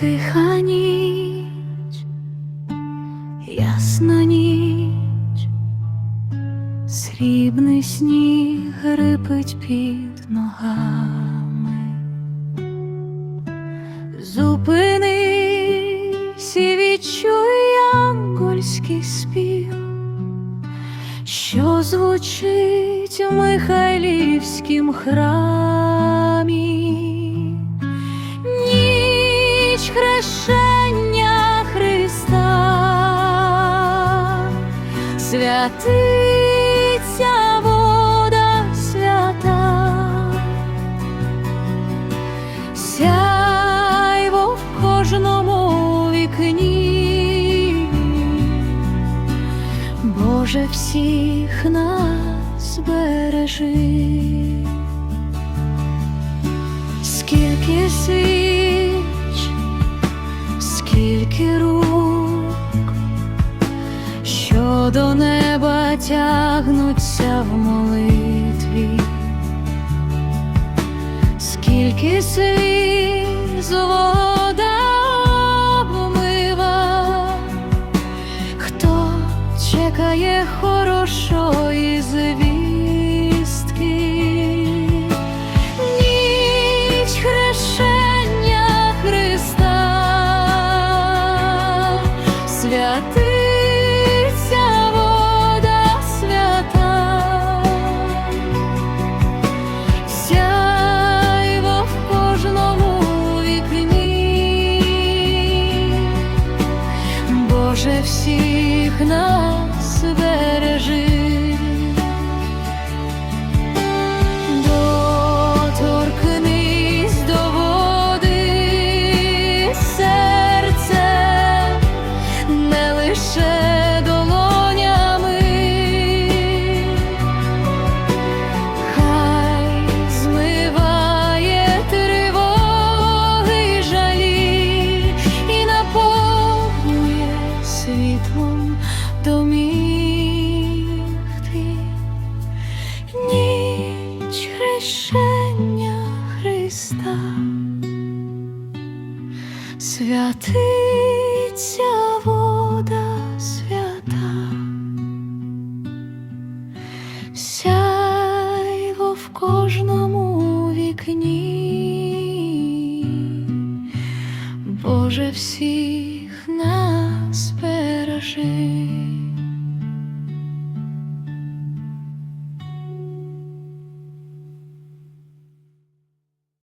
Тиха ніч, ясна ніч, срібний сніг рипить під ногами. Зупинись і відчуй ангольський спів, що звучить у Михайлівськім храмі. Святиться вода свята, сяйво в кожному вікні, Боже всіх нас бережи. Скільки свіч, скільки рук, до неба тягнуться в молитві, скільки сліз всіх нас бережи. Доторкнись до серце, не лише святиться вода свята, сяйво в кожному вікні, Боже всіх нас бережи.